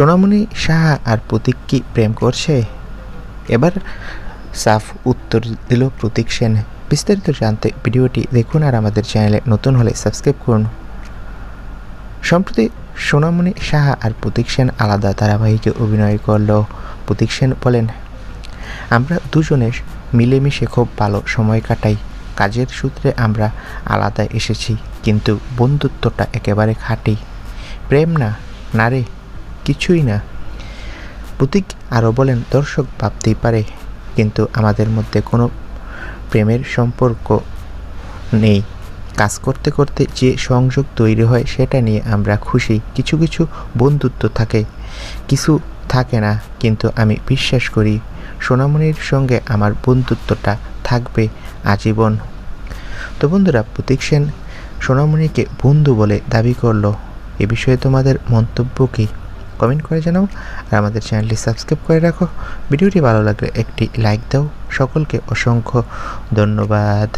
সোনামণি সাহা আর প্রতীক কি প্রেম করছে? এবার সাফ উত্তর দিল প্রতীক সেন। বিস্তারিত জানতে ভিডিওটি দেখুন আর আমাদের চ্যানেলে নতুন হলে সাবস্ক্রাইব করুন। সম্প্রতি সোনামণি সাহা আর প্রতীক সেন আলাদা ধারাবাহিকে অভিনয় করল। প্রতীক সেন বলেন, আমরা দুজনে মিলেমিশে খুব ভালো সময় কাটাই। কাজের সূত্রে আমরা আলাদা এসেছি, কিন্তু বন্ধুত্বটা একেবারে খাঁটি। প্রেম না না রে। কিছুই না। প্রতীক আরও বলেন, দর্শক ভাবতেই পারে, কিন্তু আমাদের মধ্যে কোনো প্রেমের সম্পর্ক নেই। কাজ করতে করতে যে সংযোগ তৈরি হয়, সেটা নিয়ে আমরা খুশি। কিছু কিছু বন্ধুত্ব থাকে, কিছু থাকে না, কিন্তু আমি বিশ্বাস করি, সোনামণির সঙ্গে আমার বন্ধুত্বটা থাকবে আজীবন। তো বন্ধুরা, প্রতীক সেন সোনামণিকে বন্ধু বলে দাবি করল। এ বিষয়ে তোমাদের মন্তব্য কী? কমেন্ট করে জানাও আর আমাদের চ্যানেলটি সাবস্ক্রাইব করে রাখো। ভিডিওটি ভালো লাগলে একটি লাইক দাও। সকলকে অসংখ্য ধন্যবাদ।